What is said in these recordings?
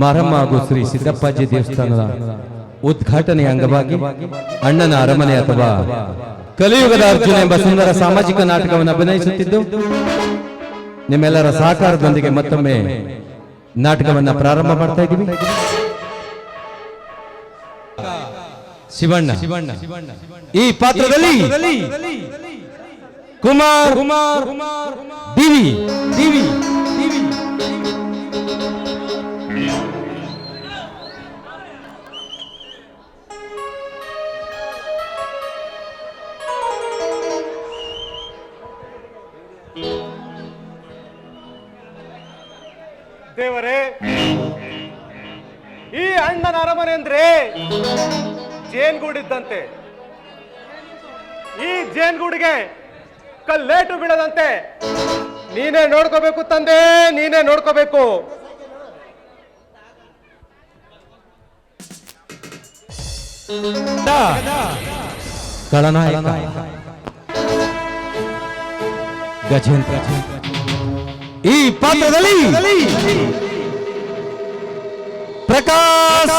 ಮಾರಮ್ಮ ಹಾಗೂ ಶ್ರೀ ಸಿದ್ದಪ್ಪಾಜಿ ದೇವಸ್ಥಾನದ ಉದ್ಘಾಟನೆಯ ಅಂಗವಾಗಿ ಅಣ್ಣನ ಅರಮನೆ ಅಥವಾ ಕಲಿಯುಗದ ಅರ್ಜುನ ಎಂಬ ಸುಂದರ ಸಾಮಾಜಿಕ ನಾಟಕವನ್ನು ಅಭಿನಯಿಸುತ್ತಿದ್ದು, ನಿಮ್ಮೆಲ್ಲರ ಸಹಕಾರದೊಂದಿಗೆ ಮತ್ತೊಮ್ಮೆ ನಾಟಕವನ್ನು ಪ್ರಾರಂಭ ಮಾಡ್ತಾ ಇದ್ದೀವಿ. ಶಿವಣ್ಣ, ಈ ಪಾತ್ರದಲ್ಲಿ ಕುಮಾರ್ ಕುಮಾರ್ ಕುಮಾರ್ ದಿವಿ ದಿವಿ ಜೇನ್ಗೂಡಿದ್ದಂತೆ. ಈ ಜೇನ್ಗೂಡಿಗೆ ಕಲ್ಲೇಟು ಬೀಳದಂತೆ. ನೀನೇ ನೋಡ್ಕೋಬೇಕು ತಂದೆ ನೀನೇ ನೋಡ್ಕೋಬೇಕು. ಗಜೇಂದ್ರ. ಈ ಪಾತ್ರದಲ್ಲಿ ಪ್ರಕಾಶ್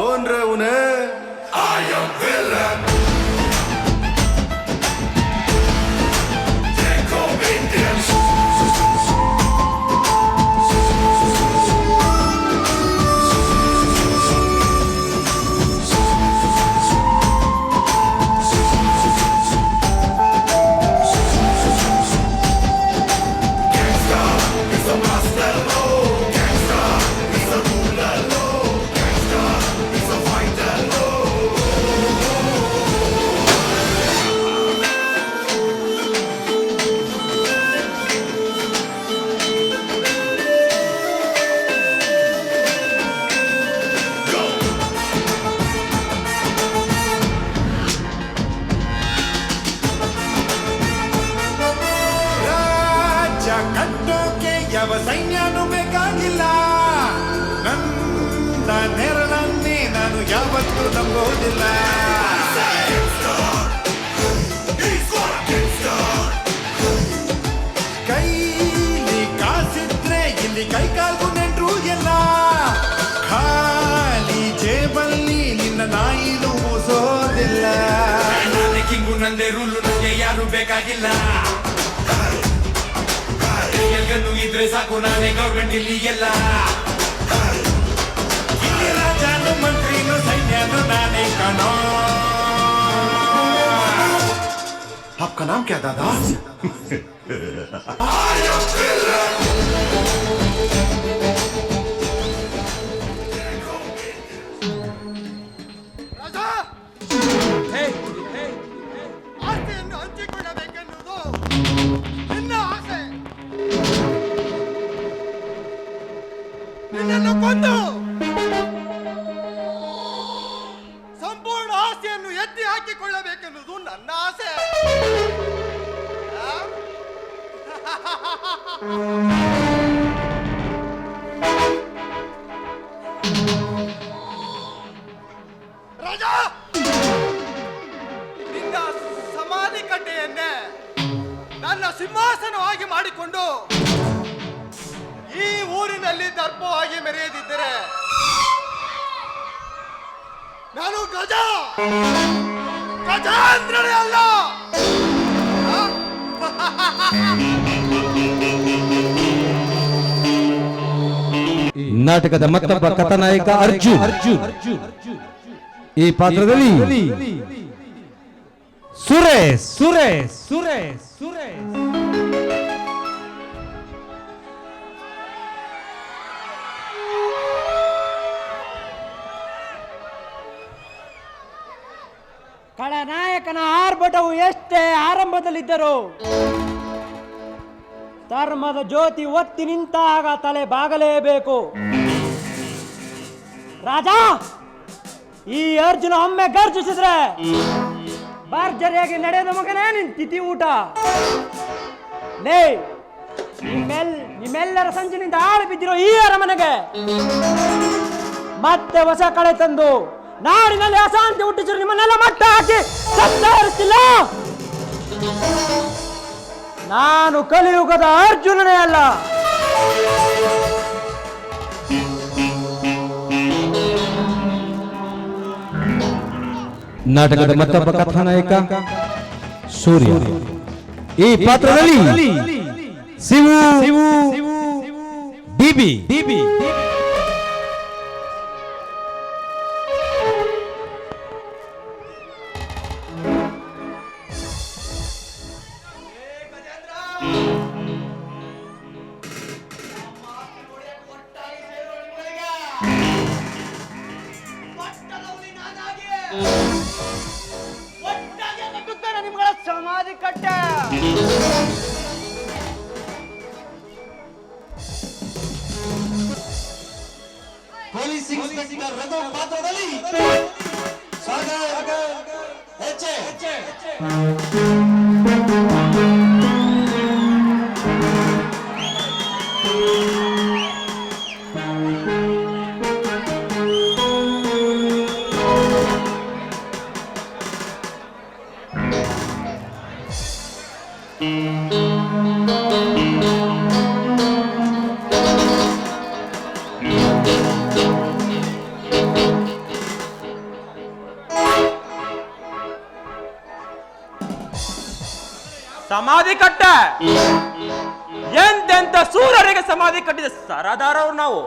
போன்றவுன I am villain ಕೈ ಕಾಲ್ಗೂ ನೆಂಟ್ರು ಎಲ್ಲ ಖಾಲಿ ಜೇಬಲ್ಲಿ ನಿನ್ನ ನಾಯಿನು ಮೂಸೋದಿಲ್ಲ ನಾನೇ ಕಿಂಗು ನಂದೇ ರೂಲು ನಂಗೆ ಯಾರು ಬೇಕಾಗಿಲ್ಲ ಎಲ್ಗನ್ನು ಇದ್ರೆ ಸಾಕು ನಾನೇ ಗೌರ್ಮೆಂಟ್ ಇಲ್ಲಿ ಎಲ್ಲ ಇಲ್ಲಿ ರಾಜನು ಮಂತ್ರಿನು ಸೈನ್ಯನು ನಾನೇ ಕಣೋ आपका नाम क्या दादा ಆಸ್ತಿಯನ್ನು ಹಂಚಿಕೊಳ್ಳಬೇಕೆನ್ನುವುದು ನಿನ್ನ ಆಸೆ ನಿನ್ನನ್ನು ಕೊಂದು ನನ್ನ ಸಿಂಹಾಸನವಾಗಿ ಮಾಡಿಕೊಂಡು ಈ ಊರಿನಲ್ಲಿ ದರ್ಪವಾಗಿ ಮೆರೆಯದಿದ್ದರೆ ನಾನು ಗಜ! ಗಜಾಂದ್ರನೇ ಅಲ್ಲ! ನಾಟಕದ ಮತ್ತೊಬ್ಬ ಕಥಾನಾಯಕ ಅರ್ಜುನ್. ಅರ್ಜುನ್. ಈ ಪಾತ್ರದಲ್ಲಿ ಸುರೇಶ್ ಸುರೇಶ್ ಸುರೇಶ್ ಸುರೇಶ್. ಕಳನಾಯಕನ ಆರ್ಭಟವು ಎಷ್ಟೇ ಆರಂಭದಲ್ಲಿದ್ದರು ಧರ್ಮದ ಜ್ಯೋತಿ ಒತ್ತಿ ನಿಂತಾಗ ತಲೆ ಬಾಗಲೇಬೇಕು. ರಾಜ, ಈ ಅರ್ಜುನ ಒಮ್ಮೆ ಗರ್ಜಿಸಿದ್ರೆ ಭರ್ಜರಿಯಾಗಿ ನಡೆಯೋದು ಮಗನೇ ನಿನ್ ತಿಥಿ ಊಟ. ನಿಮ್ಮೆಲ್, ನಿಮ್ಮೆಲ್ಲರ ಸಂಜಿನಿಂದ ಆಳು ಬಿದ್ದಿರೋ ಈ ಅರಮನೆಗೆ ಮತ್ತೆ ಹೊಸ ಕಳೆ ತಂದು ನಾಡಿನಲ್ಲಿ ಅಶಾಂತಿ ಹುಟ್ಟಿಸಿರು ನಿಮ್ಮನ್ನೆಲ್ಲ ಮಟ್ಟ ಹಾಕಿ ಸತ್ತಾರಿಸಿಲ್ಲ ನಾನು ಕಲಿಯುಗದ ಅರ್ಜುನನೇ ಅಲ್ಲ. ನಾಟಕದ ಮತ್ತೊಬ್ಬ ಕಥಾನಾಯಕ ಸೂರ್ಯ ಈ ಪಾತ್ರದಲ್ಲಿ ಶಿವು ಡಿಬಿ ಡಿಬಿ ನಿಮ್ಗಳ ಸಮಾಧಿ ಕಟ್ಟ. ಪೊಲೀಸ್ ಇನ್ಸ್ಪೆಕ್ಟರ್ ರಘು ಪಾತ್ರದಲ್ಲಿ ಸಾಗರ್ ಹೆಜ್ಜೆ ಸಮಾಧಿ ಕಟ್ಟ. ಎಂತೆಂತ ಸೂರರಿಗೆ ಸಮಾಧಿ ಕಟ್ಟಿದ ಸರದಾರವ್ರು ನಾವು.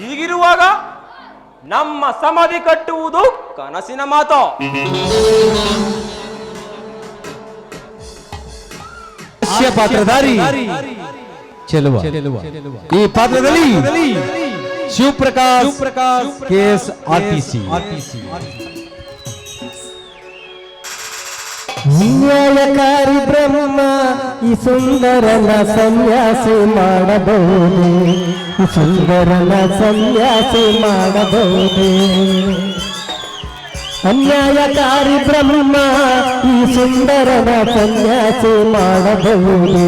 ಹೀಗಿರುವಾಗ ನಮ್ಮ ಸಮಾಧಿ ಕಟ್ಟುವುದು ಕನಸಿನ ಮಾತು. ಹಾಸ್ಯ ಪಾತ್ರಧಾರಿ ಚೆಲುವ ಈ ಪಾತ್ರದಲ್ಲಿ ಶಿವಪ್ರಕಾಶ್ ಕೆ ಎಸ್ ಆರ್ಟಿಸಿ ನ್ಯಾಯಕಾರಿ ಬ್ರಹ್ಮ ಈ ಸುಂದರನ ಸನ್ಯಾಸಿ ಮಾಡಬಹುದು ಈ ಸುಂದರನ ಸನ್ಯಾಸಿ ಮಾಡಬಹುದು ಅನ್ಯಾಯಕಾರಿ ಬ್ರಹ್ಮ ಈ ಸುಂದರನ ಸನ್ಯಾಸಿ ಮಾಡಬಹುದು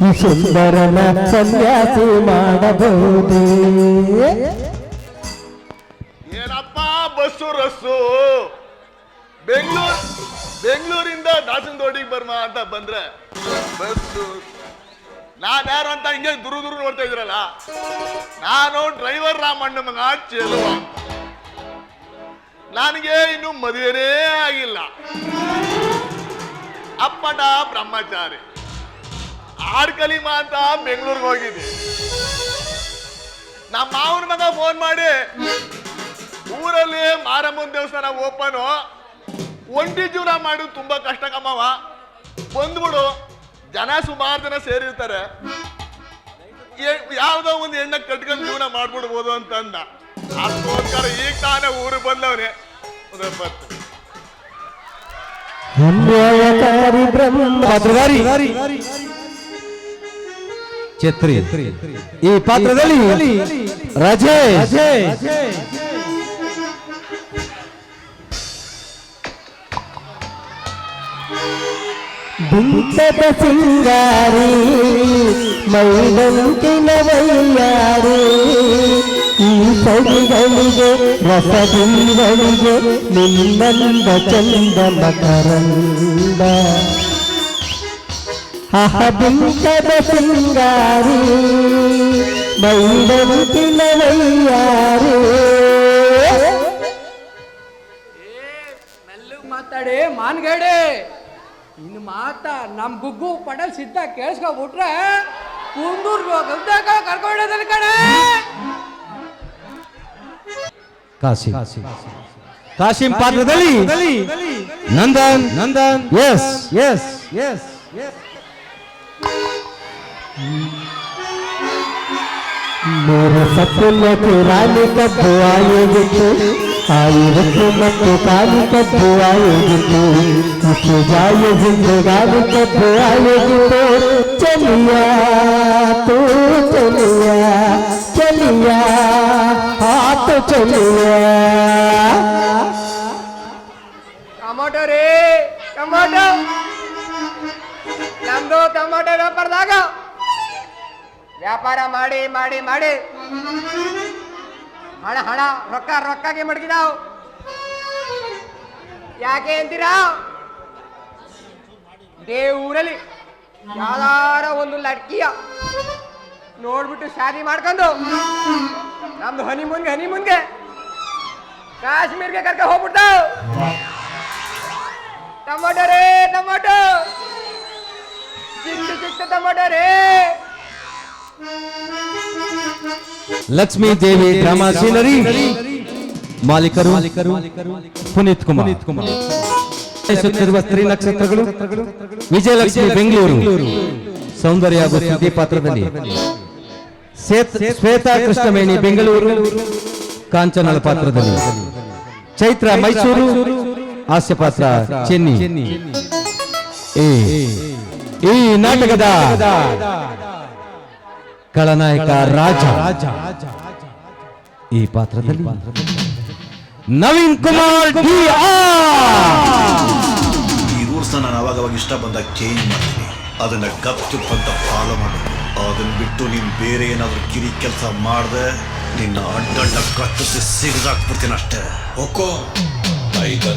ಈ ಸುಂದರನ ಸನ್ಯಾಸಿ ಮಾಡಬಹುದು ಏನಪ್ಪ ಬಸ್ಸು ರಸ್ಸು ಬೆಂಗಳೂರು ಬೆಂಗಳೂರಿಂದ ದಾಸನದೊಡ್ಡಿಗೆ ಬರ್ಮ ಅಂತ ಬಂದ್ರೆ ಬಸ್ಸು ನಾನ್ ಯಾರು ಅಂತ ಹಿಂಗೆ ದುರು ದುರು ನೋಡ್ತಾ ಇದ್ರಲ್ಲ ನಾನು ಡ್ರೈವರ್ ರಾಮಣ್ಣ ಮಗ ಚೆಲುವ ನನಗೆ ಇನ್ನು ಮದುವೆನೇ ಆಗಿಲ್ಲ. ಅಪ್ಪಟ ಬ್ರಹ್ಮಚಾರಿ. ಆರ್ ಕಲಿಮ ಅಂತ ಬೆಂಗಳೂರಿಗೆ ಹೋಗಿದ್ದೆ. ನಮ್ಮ ಮಾವನ ಮಗ ಫೋನ್ ಮಾಡಿ, ಊರಲ್ಲಿ ಮಾರಮ್ಮನ ದೇವಸ್ಥಾನ ಓಪನು ಒಂಟಿ ಜೀವನ ಮಾಡು ತುಂಬಾ ಕಷ್ಟ ಕಮ್ಮವ ಬಂದ್ಬಿಡು, ಜನ ಸುಮಾರು ಜನ ಸೇರಿರ್ತಾರೆ. ಯಾವುದೋ ಒಂದು ಹೆಣ್ಣ ಕಟ್ಕೊಂಡು ಜೀವನ ಮಾಡ್ಬಿಡ್ಬೋದು ಅಂತಂದ. ಅದಕ್ಕೋಸ್ಕರ ಈಗ ತಾನೇ ಊರಿಗೆ ಬಂದವನೇ. ಒಂದು ಎಪ್ಪತ್ತು ಅನ್ಯಾಯಕಾರಿ ಬ್ರಹ್ಮ ಪಾತ್ರಧಾರಿ ಛತ್ರಿ ಈ ಪಾತ್ರದಲ್ಲಿ ರಾಜೇಶ್ ಬಿಂಕದ ಸಿಂಗಾರಿ ಮೈದಂತಿನ ವೈಯಾರಿ ಈ ಸಡಿಗಳಿಗೆ ರಸದಿಂಗಳಿಗೆ ನಿನ್ನಂದ ಚಂದ ಮಕರಂದ. ಆಹ ಬಿಂಕದ ಸಿಂಗಾರಿ ಮೈದಂತಿನ ವೈಯಾರಿ ಮಾತಾಡಿ ಮಾನ್ಗಡೆ. ಇನ್ನು ಮಾತ ನಮ್ ಗುಗ್ಗು ಪಡಲ್ ಸಿದ್ಧ ಕೇಳಿಸ್ಕೊಬಿಟ್ರೆ ಕುಂದೂರ್ ಕರ್ಕೊಂಡೋದಲ್ಲ ಕಣೆ. ಕಾಸಿಂ ಕಾಸಿಂ ಪಾತ್ರದಲ್ಲಿ Nandan Nandan S S S मेरे सपने की रानी कब आएगी तू ಆಯುವತ್ತು ಮತ್ತು ಕಾಲು ಕಬ್ಬು ಆಯೋಗಿತು ಮತ್ತು ಜಾಯ ಹಿಂದೆ ಗಾಲು ಕಬ್ಬು ಆಯೋಗಿತು ಚಲಿಯ ತೂ ಚಲಿಯ ಚಲಿಯ ಹಾತು ಚೆಲ್ಲುವ ಟೊಮೊಟೊ ರೀ, ಟೊಮೊಟೊ. ನಮ್ದು ಟೊಮೊಟೊ ವ್ಯಾಪಾರದಾಗ. ವ್ಯಾಪಾರ ಮಾಡಿ ಮಾಡಿ ಮಾಡಿ. ಹಣ ಹಣ, ರೊಕ್ಕ, ರೊಕ್ಕಗೆ ಮಡಗಿದಾವ್. ಯಾಕೆ ಅಂತೀರಾ? ದೇವರಲ್ಲಿ ಯಾವ್ದಾರ ಒಂದು ಲಡ್ಕಿಯ ನೋಡ್ಬಿಟ್ಟು ಶಾದಿ ಮಾಡ್ಕೊಂಡು ನಮ್ದು ಹನಿ ಮುನ್ಗೆ ಹನಿ ಮುನ್ಗೆ ಕಾಶ್ಮೀರ್ಗೆ ಕರ್ಕ ಹೋಗ್ಬಿಡ್ತಾವ್. ಟೊಮೊಟೊ ರೇ ಟೊಮೊಟೊ. ಚಿಕ್ಕ ಚಿಕ್ಕ ಟೊಮೊಟೊ ರೇ. ಲಕ್ಷ್ಮೀ ದೇವಿ ಡ್ರಾಮಾ ಸೀನರಿ ಮಾಲೀಕರು ಪುನೀತ್ ಕುಮಾರ್. ಸುತ್ತಿರುವ ಸ್ತ್ರೀ ನಕ್ಷತ್ರಗಳು ವಿಜಯಲಕ್ಷ್ಮಿ ಬೆಂಗಳೂರು. ಸೌಂದರ್ಯ ಹಾಗೂ ಸುದ್ದಿ ಪಾತ್ರದಲ್ಲಿ. ಶ್ವೇತಾ ಕೃಷ್ಣವೇಣಿ ಬೆಂಗಳೂರು ಕಾಂಚನಳ ಪಾತ್ರದಲ್ಲಿ. ಚೈತ್ರ ಮೈಸೂರು ಹಾಸ್ಯ ಪಾತ್ರ ಚೆನ್ನಿ. ಈ ಈ ನಾಟಕದ ಕಳನಾಯಕ ರಾಜ. ಈ ಪಾತ್ರದಲ್ಲಿ ನವೀನ್ ಕುಮಾರ್. ಈ ರೂಲ್ಸ್ನ ನಾನು ಅವಾಗವಾಗ ಇಷ್ಟ ಬಂದಾಗ ಚೇಂಜ್ ಮಾಡ್ತೀನಿ. ಅದನ್ನ ಕಪ್ಪು ಅಂತ ಫಾಲೋ ಮಾಡು ಅದನ್ನ ಬಿಟ್ಟು ನೀನು ಬೇರೆ ಏನಾದರೂ ಕಿರಿ ಕೆಲಸ ಮಾಡಿದೆ, ನಿನ್ನ ಅಡ್ಡಡ್ಡ ಕತ್ತಿಸಿ ಸಿಗದಾಕ್ಬಿಡ್ತೀನಿ ಅಷ್ಟೇ ಒಕ್ಕೋ. ಗಿನ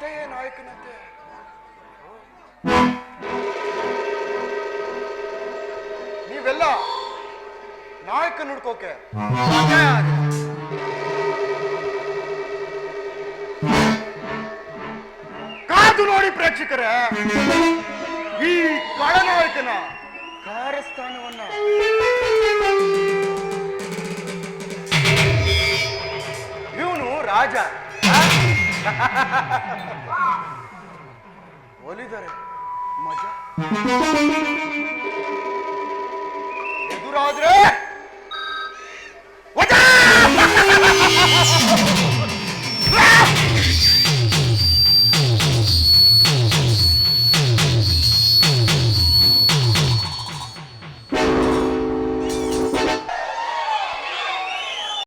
ಕತೆಯೇ ನಾಯಕನಂತೆ ನೀವೆಲ್ಲ ನಾಯಕ ನುಡ್ಕೋಕೆ ಕಾದು ನೋಡಿ ಪ್ರೇಕ್ಷಕರೇ ಈ ಕಳನಾಯಕನ ಕಾರ್ಯಸ್ಥಾನವನ್ನ. ಇವನು ರಾಜ. ಒಲಿದರೆ ಮಜಾ. ಎದುರಾದ್ರೆ